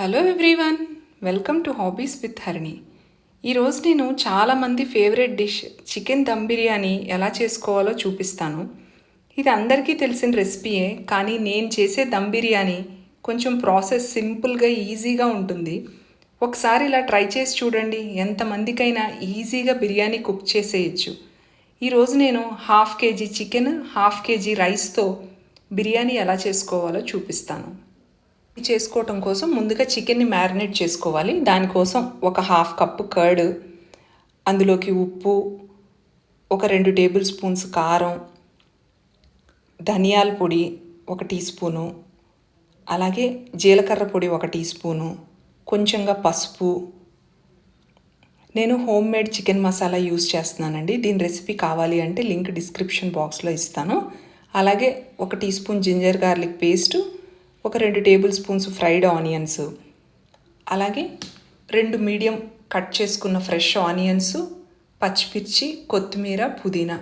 Hello everyone welcome to hobbies with Harini ఈరోజు నేను చాలామంది favourite dish chicken dum biryani ఎలా చేసుకోవాలో చూపిస్తాను. ఇది అందరికీ తెలిసిన రెసిపీయే కానీ నేను చేసే దమ్ బిర్యానీ కొంచెం ప్రాసెస్ సింపుల్గా ఈజీగా ఉంటుంది. ఒకసారి ఇలా ట్రై చేసి చూడండి ఎంతమందికైనా ఈజీగా బిర్యానీ కుక్ చేసేయచ్చు. ఈరోజు నేను half KG chicken half KG రైస్తో బిర్యానీ ఎలా చేసుకోవాలో చూపిస్తాను. చేసుకోవటం కోసం ముందుగా చికెన్ని మ్యారినేట్ చేసుకోవాలి. దానికోసం ఒక హాఫ్ కప్పు కర్డ్ అందులోకి ఉప్పు ఒక రెండు టేబుల్ స్పూన్స్ కారం ధనియాల పొడి ఒక టీ స్పూను అలాగే జీలకర్ర పొడి ఒక టీ స్పూను కొంచెంగా పసుపు. నేను home made chicken masala use చేస్తున్నానండి. దీని రెసిపీ కావాలి అంటే లింక్ డిస్క్రిప్షన్ బాక్స్లో ఇస్తాను. అలాగే ఒక teaspoon ginger garlic paste ఒక రెండు టేబుల్ స్పూన్స్ ఫ్రైడ్ ఆనియన్స్. అలాగే రెండు మీడియం కట్ చేసుకున్న ఫ్రెష్ ఆనియన్స్ పచ్చిమిర్చి కొత్తిమీర పుదీనా.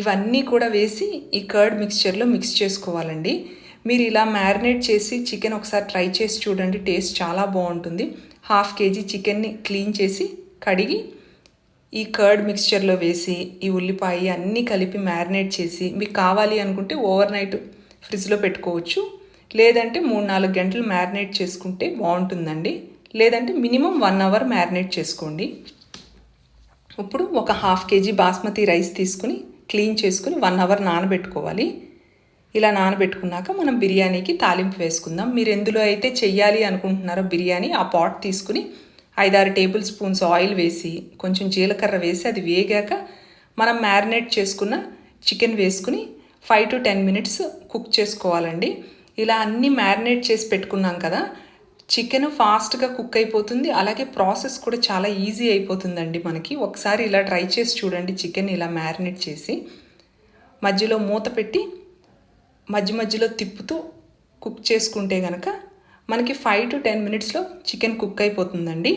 ఇవన్నీ కూడా వేసి ఈ కర్డ్ మిక్స్చర్లో మిక్స్ చేసుకోవాలండి. మీరు ఇలా మ్యారినేట్ చేసి చికెన్ ఒకసారి ట్రై చేసి చూడండి టేస్ట్ చాలా బాగుంటుంది. హాఫ్ కేజీ చికెన్ని క్లీన్ చేసి కడిగి ఈ కర్డ్ మిక్స్చర్లో వేసి ఈ ఉల్లిపాయ అన్నీ కలిపి మ్యారినేట్ చేసి మీకు కావాలి అనుకుంటే ఓవర్ నైట్ ఫ్రిడ్జ్లో పెట్టుకోవచ్చు. లేదంటే మూడు నాలుగు గంటలు మ్యారినేట్ చేసుకుంటే బాగుంటుందండి. లేదంటే మినిమం వన్ అవర్ మ్యారినేట్ చేసుకోండి. ఇప్పుడు ఒక హాఫ్ కేజీ బాస్మతి రైస్ తీసుకుని క్లీన్ చేసుకుని వన్ అవర్ నానబెట్టుకోవాలి. ఇలా నానబెట్టుకున్నాక మనం బిర్యానీకి తాలింపు వేసుకుందాం. మీరు ఎందులో అయితే చెయ్యాలి అనుకుంటున్నారో బిర్యానీ ఆ పాట్ తీసుకుని ఐదారు టేబుల్ స్పూన్స్ ఆయిల్ వేసి కొంచెం జీలకర్ర వేసి అది వేగాక మనం మ్యారినేట్ చేసుకున్న చికెన్ వేసుకుని five to ten minutes cook చేసుకోవాలండి. ఇలా అన్నీ మ్యారినేట్ చేసి పెట్టుకున్నాం కదా చికెన్ ఫాస్ట్గా కుక్ అయిపోతుంది. అలాగే ప్రాసెస్ కూడా చాలా ఈజీ అయిపోతుందండి మనకి. ఒకసారి ఇలా ట్రై చేసి చూడండి చికెన్ ఇలా మ్యారినేట్ చేసి. మధ్యలో మూత పెట్టి మధ్య మధ్యలో తిప్పుతూ కుక్ చేసుకుంటే కనుక మనకి ఫైవ్ టు టెన్ మినిట్స్లో చికెన్ కుక్ అయిపోతుందండి.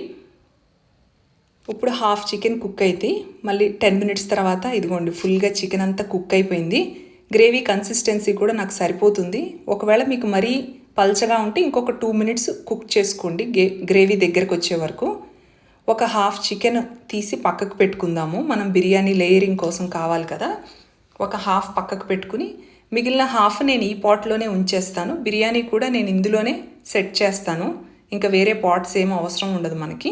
ఇప్పుడు హాఫ్ చికెన్ కుక్ అయితే మళ్ళీ టెన్ మినిట్స్ తర్వాత ఇదిగోండి ఫుల్గా చికెన్ అంతా కుక్ అయిపోయింది. గ్రేవీ కన్సిస్టెన్సీ కూడా నాకు సరిపోతుంది. ఒకవేళ మీకు మరీ పల్చగా ఉంటే ఇంకొక టూ మినిట్స్ కుక్ చేసుకోండి గే గ్రేవీ దగ్గరకు వచ్చే వరకు. ఒక హాఫ్ చికెన్ తీసి పక్కకు పెట్టుకుందాము. మనం బిర్యానీ లేయరింగ్ కోసం కావాలి కదా. ఒక హాఫ్ పక్కకు పెట్టుకుని మిగిలిన హాఫ్ నేను ఈ పాట్లోనే ఉంచేస్తాను. బిర్యానీ కూడా నేను ఇందులోనే సెట్ చేస్తాను. ఇంకా వేరే పాట్స్ ఏం అవసరం ఉండదు మనకి.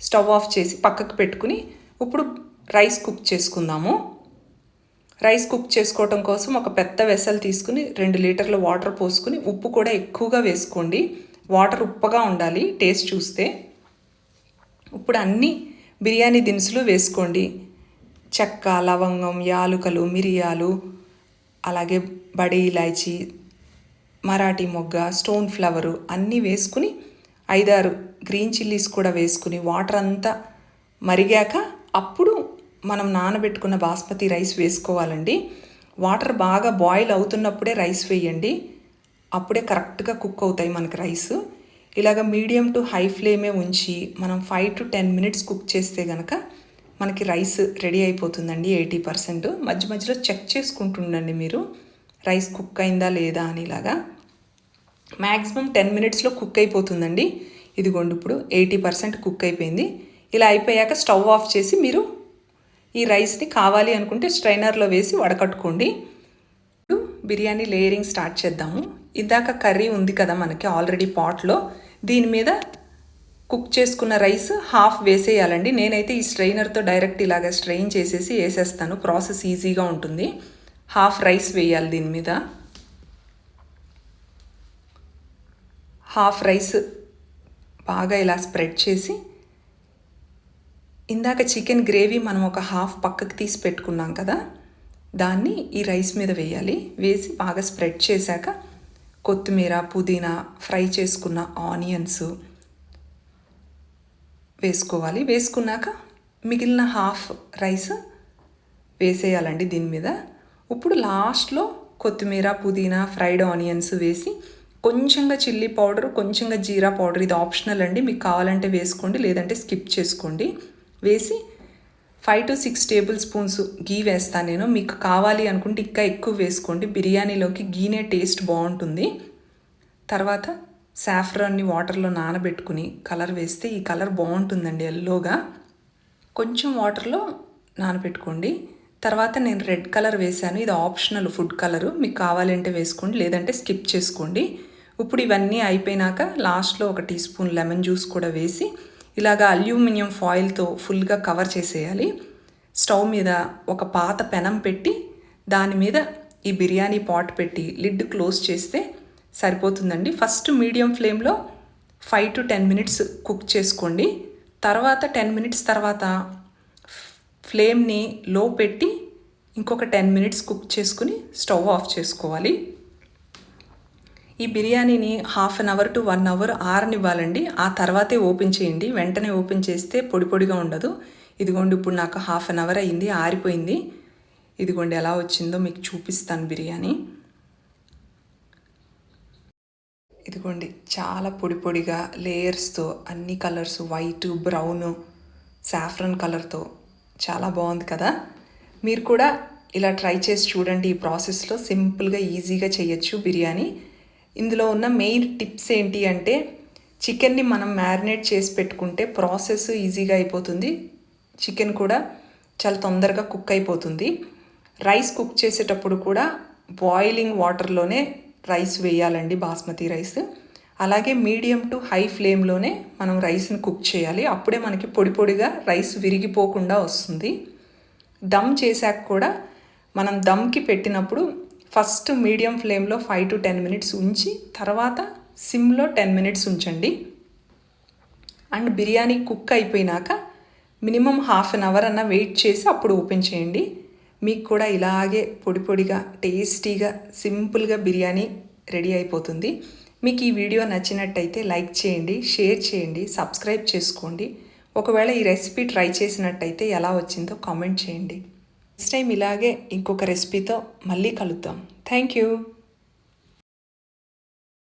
స్టవ్ ఆఫ్ చేసి పక్కకు పెట్టుకుని ఇప్పుడు రైస్ కుక్ చేసుకుందాము. రైస్ కుక్ చేసుకోవటం కోసం ఒక పెద్ద వెసల్ తీసుకుని రెండు లీటర్ల వాటర్ పోసుకుని ఉప్పు కూడా ఎక్కువగా వేసుకోండి. వాటర్ ఉప్పగా ఉండాలి టేస్ట్ చూస్తే. ఇప్పుడు అన్ని బిర్యానీ దినుసులు వేసుకోండి. చెక్క లవంగం యాలుకలు మిరియాలు అలాగే బడి ఇలాచి మరాఠీ మొగ్గ స్టోన్ ఫ్లవరు అన్నీ వేసుకుని ఐదారు గ్రీన్ చిల్లీస్ కూడా వేసుకుని వాటర్ అంతా మరిగాక అప్పుడు మనం నానబెట్టుకున్న బాస్మతి రైస్ వేసుకోవాలండి. వాటర్ బాగా బాయిల్ అవుతున్నప్పుడే రైస్ వేయండి. అప్పుడే కరెక్ట్గా కుక్ అవుతాయి మనకి రైస్. ఇలాగ మీడియం టు హై ఫ్లేమే ఉంచి మనం five to ten minutes cook చేస్తే కనుక మనకి రైస్ రెడీ అయిపోతుందండి ఎయిటీ పర్సెంట్. మధ్య మధ్యలో చెక్ చేసుకుంటుండండి మీరు రైస్ కుక్ అయిందా లేదా అని ఇలాగా మ్యాక్సిమం టెన్ మినిట్స్లో కుక్ అయిపోతుందండి. ఇదిగోండి ఇప్పుడు ఎయిటీ పర్సెంట్ కుక్ అయిపోయింది. ఇలా అయిపోయాక స్టవ్ ఆఫ్ చేసి మీరు ఈ రైస్ని కావాలి అనుకుంటే స్ట్రైనర్లో వేసి వడకట్టుకోండి. ఇప్పుడు బిర్యానీ లేయరింగ్ స్టార్ట్ చేద్దాము. ఇందాక కర్రీ ఉంది కదా మనకి ఆల్రెడీ పాట్లో. దీని మీద కుక్ చేసుకున్న రైస్ హాఫ్ వేసేయాలండి. నేనైతే ఈ స్ట్రైనర్తో డైరెక్ట్ ఇలాగ స్ట్రెయిన్ చేసేసి వేసేస్తాను. ప్రాసెస్ ఈజీగా ఉంటుంది. హాఫ్ రైస్ వేయాలి దీని మీద. హాఫ్ రైస్ బాగా ఇలా స్ప్రెడ్ చేసి ఇందాక చికెన్ గ్రేవీ మనం ఒక హాఫ్ పక్కకు తీసి పెట్టుకున్నాం కదా దాన్ని ఈ రైస్ మీద వేయాలి. వేసి బాగా స్ప్రెడ్ చేశాక కొత్తిమీర పుదీనా ఫ్రై చేసుకున్న ఆనియన్స్ వేసుకోవాలి. వేసుకున్నాక మిగిలిన హాఫ్ రైస్ వేసేయాలండి దీని మీద. ఇప్పుడు లాస్ట్లో కొత్తిమీర పుదీనా ఫ్రైడ్ ఆనియన్స్ వేసి కొంచెంగా చిల్లీ పౌడర్ కొంచెంగా జీరా పౌడర్ ఇది ఆప్షనల్ అండి. మీకు కావాలంటే వేసుకోండి లేదంటే స్కిప్ చేసుకోండి. వేసి five to six tablespoons ghee వేస్తాను నేను. మీకు కావాలి అనుకుంటే ఇంకా ఎక్కువ వేసుకోండి. బిర్యానీలోకి గీనే టేస్ట్ బాగుంటుంది. తర్వాత సాఫ్రాన్ని వాటర్లో నానబెట్టుకుని కలర్ వేస్తే ఈ కలర్ బాగుంటుందండి ఎల్లోగా కొంచెం వాటర్లో నానబెట్టుకోండి. తర్వాత నేను రెడ్ కలర్ వేశాను. ఇది ఆప్షనల్ ఫుడ్ కలరు మీకు కావాలంటే వేసుకోండి. లేదంటే స్కిప్ చేసుకోండి. ఇప్పుడు ఇవన్నీ అయిపోయినాక లాస్ట్లో ఒక టీ స్పూన్ లెమన్ జ్యూస్ కూడా వేసి ఇలాగా అల్యూమినియం ఫాయిల్తో ఫుల్గా కవర్ చేసేయాలి. స్టవ్ మీద ఒక పాత పెనం పెట్టి దాని మీద ఈ బిర్యానీ పాట్ పెట్టి లిడ్ క్లోజ్ చేస్తే సరిపోతుందండి. ఫస్ట్ మీడియం ఫ్లేమ్లో five to ten minutes cook చేసుకోండి. తర్వాత టెన్ మినిట్స్ తర్వాత ఫ్లేమ్ని లో పెట్టి ఇంకొక టెన్ మినిట్స్ కుక్ చేసుకుని స్టవ్ ఆఫ్ చేసుకోవాలి. ఈ బిర్యానీని half an hour to one hour ఆరనివ్వాలండి. ఆ తర్వాతే ఓపెన్ చేయండి. వెంటనే ఓపెన్ చేస్తే పొడి పొడిగా ఉండదు. ఇదిగోండి ఇప్పుడు నాకు హాఫ్ అన్ అవర్ అయింది ఆరిపోయింది. ఇదిగోండి ఎలా వచ్చిందో మీకు చూపిస్తాను బిర్యానీ. ఇదిగోండి చాలా పొడి పొడిగా లేయర్స్తో అన్ని కలర్స్ వైట్ బ్రౌన్ సాఫ్రన్ కలర్తో చాలా బాగుంది కదా? మీరు కూడా ఇలా ట్రై చేసి చూడండి ఈ ప్రాసెస్లో సింపుల్గా ఈజీగా చేయొచ్చు బిర్యానీ. ఇందులో ఉన్న మెయిన్ టిప్స్ ఏంటి అంటే చికెన్ని మనం మ్యారినేట్ చేసి పెట్టుకుంటే ప్రాసెస్ ఈజీగా అయిపోతుంది. చికెన్ కూడా చాలా తొందరగా కుక్ అయిపోతుంది. రైస్ కుక్ చేసేటప్పుడు కూడా బాయిలింగ్ వాటర్లోనే రైస్ వేయాలండి బాస్మతి రైస్. అలాగే మీడియం టు హై ఫ్లేమ్లోనే మనం రైస్ని కుక్ చేయాలి. అప్పుడే మనకి పొడి పొడిగా రైస్ విరిగిపోకుండా వస్తుంది. దమ్ చేశాక కూడా మనం దమ్కి పెట్టినప్పుడు ఫస్ట్ మీడియం ఫ్లేమ్లో ఫైవ్ టు టెన్ మినిట్స్ ఉంచి తర్వాత సిమ్లో టెన్ మినిట్స్ ఉంచండి. అండ్ బిర్యానీ కుక్ అయిపోయినాక మినిమం హాఫ్ అన్ అవర్ అన్న వెయిట్ చేసి అప్పుడు ఓపెన్ చేయండి. మీకు కూడా ఇలాగే పొడి పొడిగా టేస్టీగా సింపుల్గా బిర్యానీ రెడీ అయిపోతుంది. మీకు ఈ వీడియో నచ్చినట్టయితే లైక్ చేయండి షేర్ చేయండి సబ్స్క్రైబ్ చేసుకోండి. ఒకవేళ ఈ రెసిపీ ట్రై చేసినట్టయితే ఎలా వచ్చిందో కామెంట్ చేయండి. నెక్స్ట్ టైం ఇలాగే ఇంకొక రెసిపీతో మళ్ళీ కలుద్దాం. Thank you